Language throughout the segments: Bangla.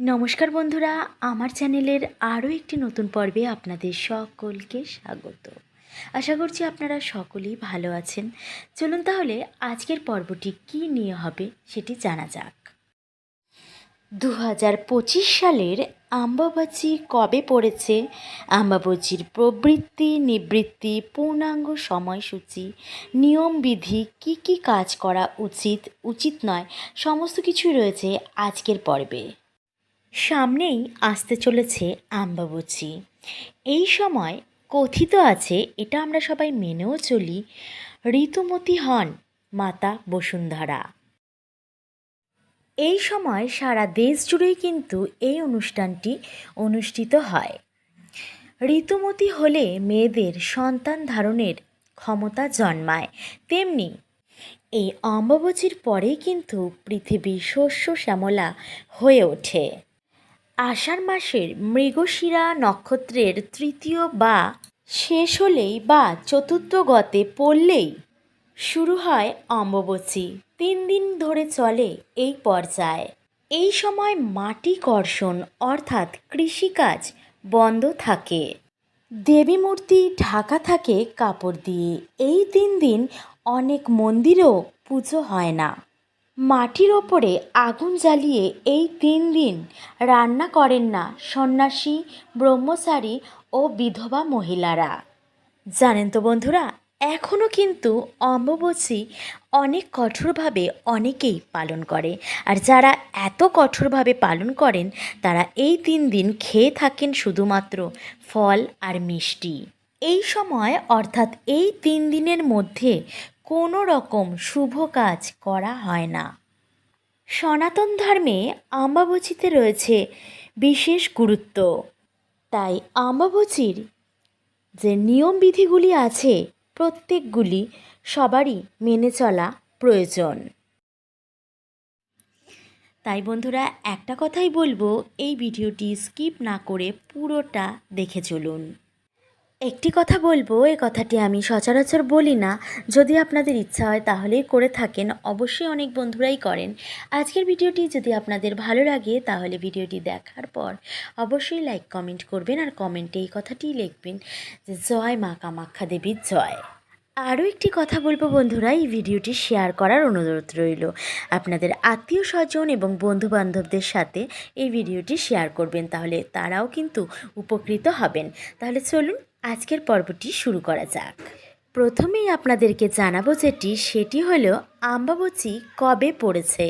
নমস্কার বন্ধুরা, আমার চ্যানেলের আরও একটি নতুন পর্বে আপনাদের সকলকে স্বাগত। আশা করছি আপনারা সকলেই ভালো আছেন। চলুন তাহলে আজকের পর্বটি কী নিয়ে হবে সেটি জানা যাক। দু হাজার পঁচিশ সালের আম্বাবাচি কবে পড়েছে? আম্বাবচির প্রবৃত্তি, নিবৃত্তি, পূর্ণাঙ্গ সময়সূচি নিয়মবিধি কি কি কাজ করা উচিত উচিত নয়, সমস্ত কিছুই রয়েছে আজকের পর্বে। সামনেই আসতে চলেছে আম্বাবচি। এই সময় কথিত আছে, এটা আমরা সবাই মেনেও চলি, ঋতুমতী হন মাতা বসুন্ধরা। এই সময় সারা দেশ জুড়েই কিন্তু এই অনুষ্ঠানটি অনুষ্ঠিত হয়। ঋতুমতী হলে মেয়েদের সন্তান ধারণের ক্ষমতা জন্মায়, তেমনি এই অম্বাবচীর পরেই কিন্তু পৃথিবী শস্য শ্যামলা হয়ে ওঠে। আষাঢ় মাসের মৃগশিরা নক্ষত্রের তৃতীয় বা শেষ হলেই বা চতুর্থ গতে পড়লেই শুরু হয় অম্বুবচী তিন দিন ধরে চলে এই পর্যায়ে। এই সময় মাটি কর্ষণ অর্থাৎ কৃষিকাজ বন্ধ থাকে। দেবী মূর্তি ঢাকা থাকে কাপড় দিয়ে। এই তিন দিন অনেক মন্দিরেও পুজো হয় না। মাটির ওপরে আগুন জ্বালিয়ে এই তিন দিন রান্না করেন না সন্ন্যাসী, ব্রহ্মচারী ও বিধবা মহিলারা। জানেন তো বন্ধুরা এখনও কিন্তু অম্বুবচী অনেক কঠোরভাবে অনেকেই পালন করে। আর যারা এত কঠোরভাবে পালন করেন, তারা এই তিন দিন খেয়ে থাকেন শুধুমাত্র ফল আর মিষ্টি। এই সময়, অর্থাৎ এই তিন দিনের মধ্যে কোনো রকম শুভ কাজ করা হয় না। সনাতন ধর্মে আম্বাবচিতে রয়েছে বিশেষ গুরুত্ব। তাই আম্বাবচির যে নিয়মবিধিগুলি আছে, প্রত্যেকগুলি সবারই মেনে চলা প্রয়োজন। তাই বন্ধুরা, একটা কথাই বলব, এই ভিডিওটি স্কিপ না করে পুরোটা দেখে চলুন। একটি কথা বলব এই কথাটি আমি সচরাচর বলি না। যদি আপনাদের ইচ্ছা হয় তাহলেই করে থাকেন, অবশ্যই অনেক বন্ধুরাই করেন। আজকের ভিডিওটি যদি আপনাদের ভালো লাগে, তাহলে ভিডিওটি দেখার পর অবশ্যই লাইক, কমেন্ট করবেন আর কমেন্টে এই কথাটি লিখবেন যে, জয় মা কামাখ্যা দেবীর জয়। আরও একটি কথা বলব বন্ধুরা, এই ভিডিওটি শেয়ার করার অনুরোধ রইল। আপনাদের আত্মীয় স্বজন এবং বন্ধু বান্ধবদের সাথে এই ভিডিওটি শেয়ার করবেন, তাহলে তারাও কিন্তু উপকৃত হবেন। তাহলে চলুন আজকের পর্বটি শুরু করা যাক। প্রথমেই আপনাদেরকে জানাব যেটি, সেটি হলো আম্বাবচি কবে পড়েছে?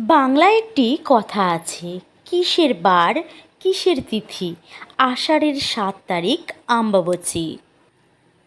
বাংলায় একটি কথা আছে, কিসের বার, কিসের তিথি, আষাঢ়ের সাত তারিখ আম্বাবচি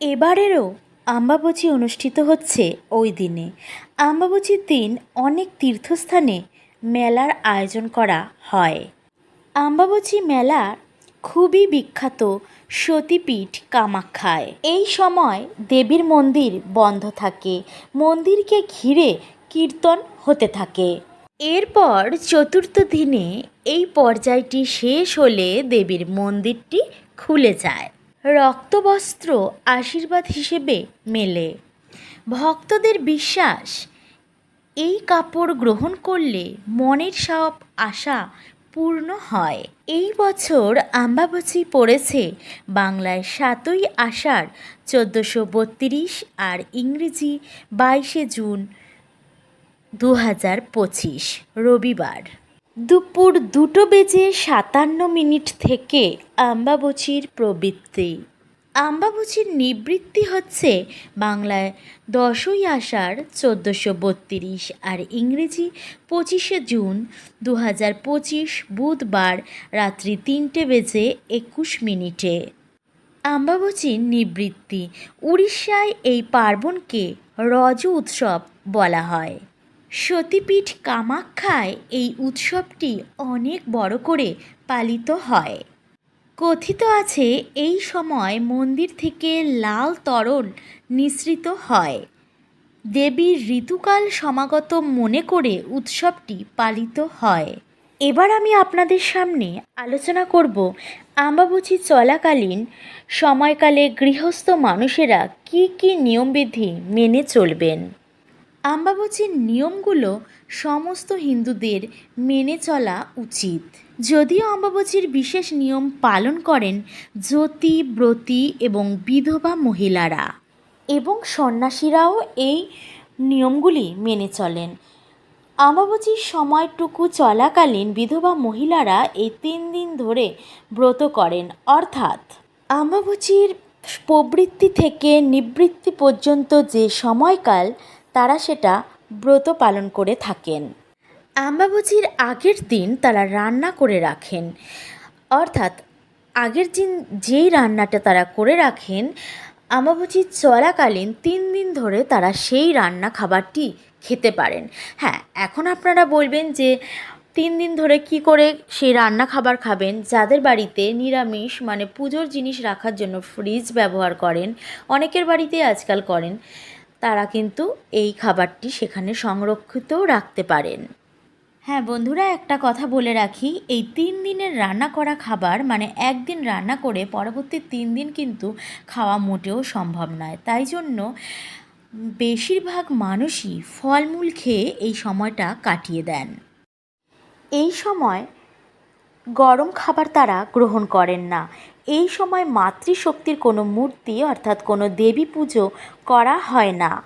এবারেরও আম্বাবচি অনুষ্ঠিত হচ্ছে ওই দিনে। আম্বাবচির দিন অনেক তীর্থস্থানে মেলার আয়োজন করা হয়। আম্বাবচি মেলা খুবই বিখ্যাত সতীপীঠ কামাখ্যায়। এই সময় দেবীর মন্দির বন্ধ থাকে। মন্দিরকে ঘিরে কীর্তন হতে থাকে। এরপর চতুর্থ দিনে এই পর্যায়টি শেষ হলে দেবীর মন্দিরটি খুলে যায়। রক্তবস্ত্র আশীর্বাদ হিসেবে মেলে। ভক্তদের বিশ্বাস, এই কাপড় গ্রহণ করলে মনের সব আশা পূর্ণ হয়। এই বছর আম্বাবচি পড়েছে বাংলায় সাতই আষাঢ়, চোদ্দোশো বত্রিশ আর ইংরেজি বাইশে জুন দু হাজার পঁচিশ, রবিবার। দুপুর দুটো বেজে সাতান্ন মিনিট থেকে আম্বাবচির প্রবৃত্তি। আম্বাবচির নিবৃত্তি হচ্ছে বাংলায় দশই আষাঢ় চোদ্দোশো বত্রিশ আর ইংরেজি পঁচিশে জুন দু হাজার পঁচিশ বুধবার রাত্রি তিনটে বেজে একুশ মিনিটে। আম্বাবচির নিবৃত্তি উড়িষ্যায় এই পার্বণকে রজ উৎসব বলা হয়। সতীপীঠ কামাখ্যায় এই উৎসবটি অনেক বড় করে পালিত হয়। কথিত আছে, এই সময় মন্দির থেকে লাল তরল নিঃসৃত হয়। দেবীর ঋতুকাল সমাগত মনে করে উৎসবটি পালিত হয়। এবার আমি আপনাদের সামনে আলোচনা করব আম্বাবুচি চলাকালীন সময়কালে গৃহস্থ মানুষেরা কি কি নিয়মবিধি মেনে চলবেন। আম্বাবচির নিয়মগুলো সমস্ত হিন্দুদের মেনে চলা উচিত। যদিও অম্বাবচির বিশেষ নিয়ম পালন করেন জ্যোতি, ব্রতী এবং বিধবা মহিলারা এবং সন্ন্যাসীরাও এই নিয়মগুলি মেনে চলেন। অমাবস্যার সময়টুকু চলাকালীন বিধবা মহিলারা এই তিন দিন ধরে ব্রত করেন। অর্থাৎ অমাবস্যার প্রবৃত্তি থেকে নিবৃত্তি পর্যন্ত যে সময়কাল তারা সেটা ব্রত পালন করে থাকেন। অমাবস্যার আগের দিন তারা রান্না করে রাখেন। অর্থাৎ আগের দিন যেই রান্নাটা তারা করে রাখেন অমাবস্যার চলাকালীন তিন দিন ধরে তারা সেই রান্না খাবারটি খেতে পারেন। হ্যাঁ এখন আপনারা বলবেন যে তিন দিন ধরে কি করে সেই রান্না খাবার খাবেন? যাদের বাড়িতে নিরামিষ মানে পুজোর জিনিস রাখার জন্য ফ্রিজ ব্যবহার করেন, অনেকের বাড়িতে আজকাল করেন। তারা কিন্তু এই খাবারটি সেখানে সংরক্ষিতও রাখতে পারেন। হ্যাঁ বন্ধুরা একটা কথা বলে রাখি এই তিন দিনের রান্না করা খাবার মানে একদিন রান্না করে পরবর্তী তিন দিন কিন্তু খাওয়া মোটেও সম্ভব নয়। তাই জন্য বেশিরভাগ মানুষই ফলমূল খেয়ে এই সময়টা কাটিয়ে দেন। এই সময় গরম খাবার তারা গ্রহণ করেন না। এই সময় মাতৃশক্তির কোনো মূর্তি, অর্থাৎ কোনো দেবী পুজো করা হয় না।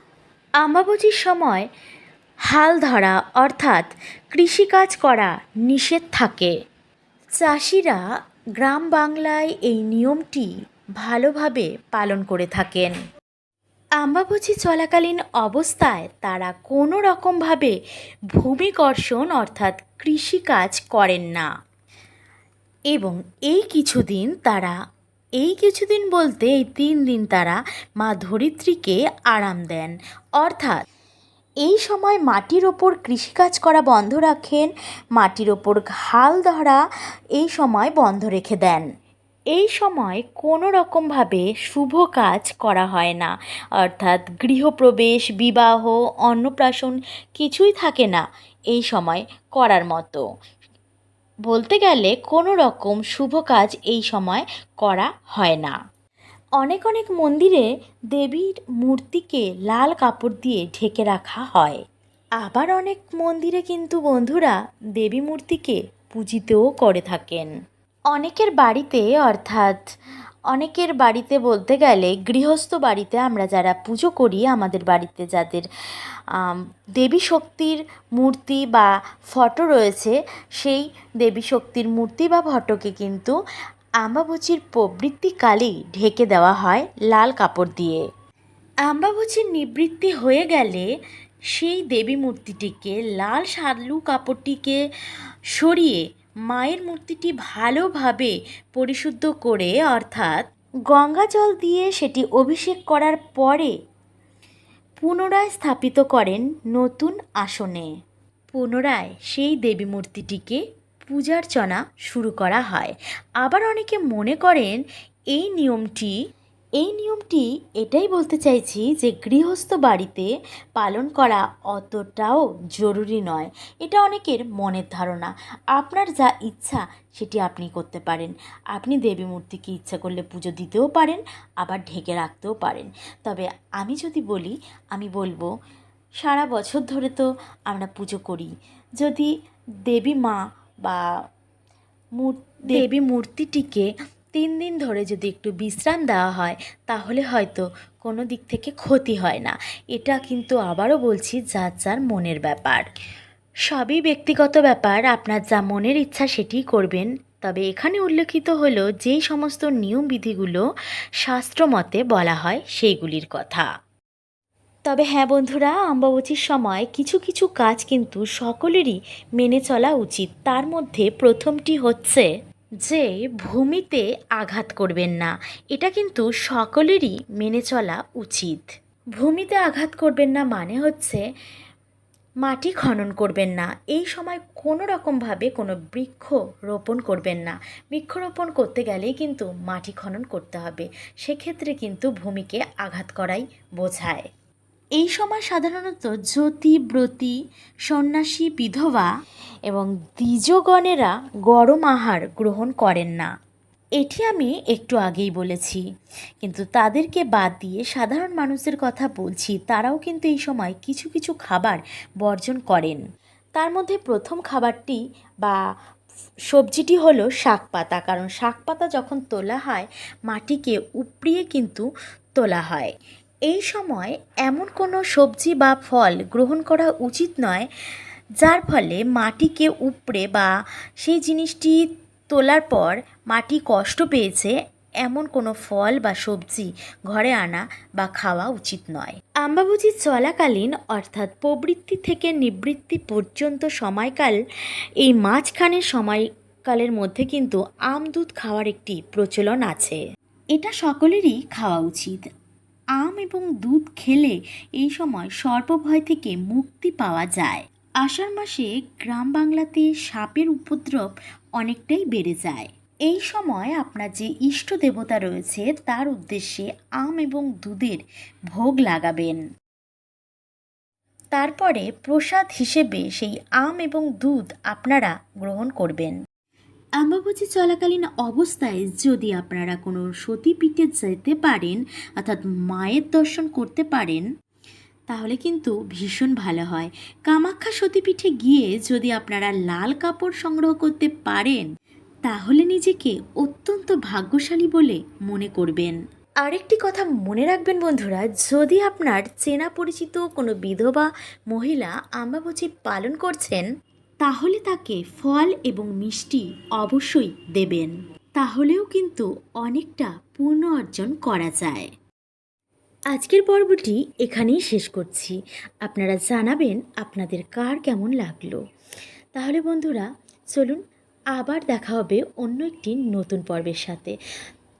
আম্বাবচির সময় হাল ধরা, অর্থাৎ কৃষিকাজ করা নিষেধ থাকে। চাষিরা গ্রাম বাংলায় এই নিয়মটি ভালোভাবে পালন করে থাকেন। আম্বাবচি চলাকালীন অবস্থায় তারা কোনো রকমভাবে ভূমিকর্ষণ, অর্থাৎ কৃষিকাজ করেন না। এবং এই কিছুদিন তারা, এই কিছুদিন বলতে এই তিন দিন তারা মা ধরিত্রীকে আরাম দেন। অর্থাৎ এই সময় মাটির ওপর কৃষিকাজ করা বন্ধ রাখেন, মাটির ওপর হাল ধরা এই সময় বন্ধ রেখে দেন। এই সময় কোনো রকমভাবে শুভ কাজ করা হয় না। অর্থাৎ গৃহপ্রবেশ, বিবাহ, অন্নপ্রাশন কিছুই থাকে না এই সময় করার মতো। বলতে গেলে কোনো রকম শুভ কাজ এই সময় করা হয় না। অনেক অনেক মন্দিরে দেবীর মূর্তিকে লাল কাপড় দিয়ে ঢেকে রাখা হয়। আবার অনেক মন্দিরে কিন্তু বন্ধুরা দেবী মূর্তিকে পূজিতেও করে থাকেন। অনেকের বাড়িতে অর্থাৎ অনেকের বাড়িতে বলতে গেলে গৃহস্থ বাড়িতে আমরা যারা পুজো করি, আমাদের বাড়িতে যাদের দেবী শক্তির মূর্তি বা ফটো রয়েছে, সেই দেবী শক্তির মূর্তি বা ফটোকে কিন্তু আম্বাবচির প্রবৃত্তিকালেই ঢেকে দেওয়া হয় লাল কাপড় দিয়ে। আম্বাবচির নিবৃত্তি হয়ে গেলে সেই দেবী মূর্তিটিকে লাল সাদলু কাপড়টিকে সরিয়ে মায়ের মূর্তিটি ভালোভাবে পরিশুদ্ধ করে, অর্থাৎ গঙ্গা জল দিয়ে সেটি অভিষেক করার পরে পুনরায় স্থাপিত করেন নতুন আসনে। পুনরায় সেই দেবী মূর্তিটিকে পূজার্চনা শুরু করা হয়। আবার অনেকে মনে করেন, এই নিয়মটি এই নিয়মটি এটাই বলতে চাইছি যে গৃহস্থ বাড়িতে পালন করা অতটাও জরুরি নয়। এটা অনেকের মনের ধারণা। আপনার যা ইচ্ছা সেটি আপনি করতে পারেন। আপনি দেবী মূর্তিকে ইচ্ছা করলে পুজো দিতেও পারেন আবার ঢেকে রাখতেও পারেন। তবে আমি যদি বলি আমি বলব সারা বছর ধরে তো আমরা পুজো করি। যদি দেবী মা বা দেবী মূর্তিটিকে তিন দিন ধরে যদি একটু বিশ্রাম দেওয়া হয়, তাহলে হয়তো কোনো দিক থেকে ক্ষতি হয় না। এটা কিন্তু আবারও বলছি যার যার মনের ব্যাপার। সবই ব্যক্তিগত ব্যাপার, আপনার যা মনের ইচ্ছা সেটিই করবেন। তবে এখানে উল্লেখিত হলো যেই সমস্ত নিয়ম বিধিগুলো শাস্ত্রমতে বলা হয় সেইগুলির কথা। তবে হ্যাঁ বন্ধুরা অম্বাবচীর সময় কিছু কিছু কাজ কিন্তু সকলেরই মেনে চলা উচিত। তার মধ্যে প্রথমটি হচ্ছে যে ভূমিতে আঘাত করবেন না, এটা কিন্তু সকলেরই মেনে চলা উচিত। ভূমিতে আঘাত করবেন না মানে হচ্ছে মাটি খনন করবেন না। এই সময় কোনো রকমভাবে কোনো বৃক্ষ রোপণ করবেন না। বৃক্ষরোপণ করতে গেলেই কিন্তু মাটি খনন করতে হবে। সেক্ষেত্রে কিন্তু ভূমিকে আঘাত করাই বোঝায়। এই সময় সাধারণত জ্যোতি, ব্রতী, সন্ন্যাসী, বিধবা এবং দ্বিজগণেরা গরম আহার গ্রহণ করেন না। এটি আমি একটু আগেই বলেছি। কিন্তু তাদেরকে বাদ দিয়ে সাধারণ মানুষের কথা বলছি, তারাও কিন্তু এই সময় কিছু কিছু খাবার বর্জন করেন। তার মধ্যে প্রথম খাবারটি বা সবজিটি হলো শাক পাতা কারণ শাক পাতা যখন তোলা হয়, মাটিকে উপড়িয়ে কিন্তু তোলা হয়। এই সময় এমন কোনো সবজি বা ফল গ্রহণ করা উচিত নয়, যার ফলে মাটিকে উপড়ে বা সেই জিনিসটি তোলার পর মাটি কষ্ট পেয়েছে, এমন কোনো ফল বা সবজি ঘরে আনা বা খাওয়া উচিত নয়। আম্বাবুজি চলাকালীন, অর্থাৎ প্রবৃত্তি থেকে নিবৃত্তি পর্যন্ত সময়কাল, এই মাঝখানের সময়কালের মধ্যে কিন্তু আম দুধ খাওয়ার একটি প্রচলন আছে। এটা সকলেরই খাওয়া উচিত। আম এবং দুধ খেলে এই সময় সর্পভয় থেকে মুক্তি পাওয়া যায়। আষাঢ় মাসে গ্রাম বাংলাতে সাপের উপদ্রব অনেকটাই বেড়ে যায়। এই সময় আপনার যে ইষ্ট দেবতা রয়েছে, তার উদ্দেশ্যে আম এবং দুধের ভোগ লাগাবেন। তারপরে প্রসাদ হিসেবে সেই আম এবং দুধ আপনারা গ্রহণ করবেন। আম্বাবুজি চলাকালীন অবস্থায় যদি আপনারা কোনো সতীপীঠে যেতে পারেন, অর্থাৎ মায়ের দর্শন করতে পারেন, তাহলে কিন্তু ভীষণ ভালো হয়। কামাখ্যা সতীপীঠে গিয়ে যদি আপনারা লাল কাপড় সংগ্রহ করতে পারেন, তাহলে নিজেকে অত্যন্ত ভাগ্যশালী বলে মনে করবেন। আরেকটি কথা মনে রাখবেন বন্ধুরা, যদি আপনার চেনা পরিচিত কোনো বিধবা মহিলা আম্বাবুজি পালন করছেন তাহলে তাকে ফল এবং মিষ্টি অবশ্যই দেবেন। তাহলেও কিন্তু অনেকটা পূর্ণ অর্জন করা যায়। আজকের পর্বটি এখানেই শেষ করছি। আপনারা জানাবেন আপনাদের কার কেমন লাগল। তাহলে বন্ধুরা, চলুন আবার দেখা হবে অন্য একটি নতুন পর্বের সাথে।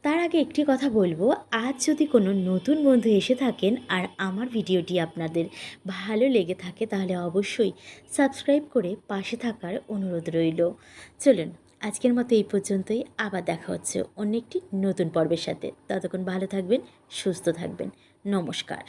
তার আগে একটি কথা বলব। আজ যদি কোনো নতুন বন্ধু এসে থাকেন আর আমার ভিডিওটি আপনাদের ভালো লেগে থাকে, তাহলে অবশ্যই সাবস্ক্রাইব করে পাশে থাকার অনুরোধ রইল। চলুন, আজকের মতো এই পর্যন্তই। আবার দেখা হচ্ছে অন্য একটি নতুন পর্বের সাথে। ততক্ষণ ভালো থাকবেন, সুস্থ থাকবেন। নমস্কার।